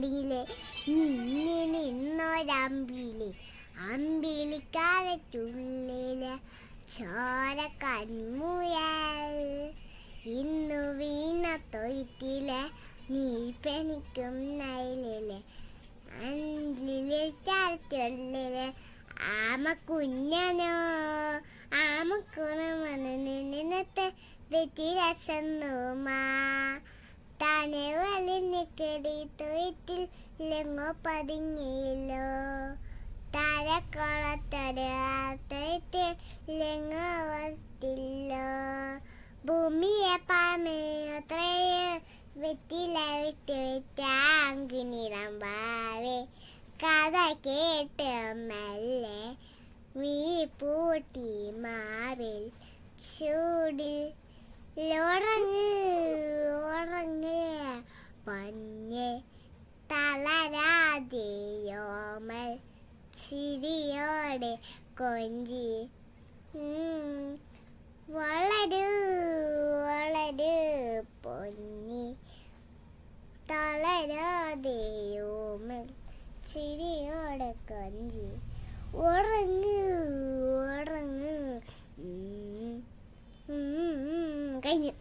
അമ്പിലെ നിന്നെ നിന്നൊരമ്പിലെ അമ്പിളിക്കാരറ്റുള്ളിൽ ചോര കൺമുയൽ. ഇന്നു വീണ തൊയ്ത്തിലെ നീ പെണിക്കും നയലിലെ. അഞ്ചിലെ ചാരറ്റുള്ളിൽ ആമ കുഞ്ഞനോ ആമ കുണമനത്തെ വ്യതിരസം നോമാ വലിഞ്ഞ കെടി തൊയ്ത്തിൽ ലെങ്ങോ പതുങ്ങിയില്ലോ താരക്കുളത്തോട് തൊയ്ത്തിൽ ലെങ്ങോ വർത്തില്ലോ ഭൂമിയെ പാമത്രയോ വെറ്റില കഥ കേട്ട് വീ പൂട്ടി മാവിൽ ചൂടിൽ ലോറങ്ങ് പൊന്നെ തളരാതെയോമൽ ചിരിയോടെ കൊഞ്ചി. വളരു വളരു പൊന്നി. തളരാതെയോമൽ ചിരിയോടെ കൊഞ്ചി. ഉറങ്ങ് ഉറങ്ങ്. കഴിഞ്ഞു.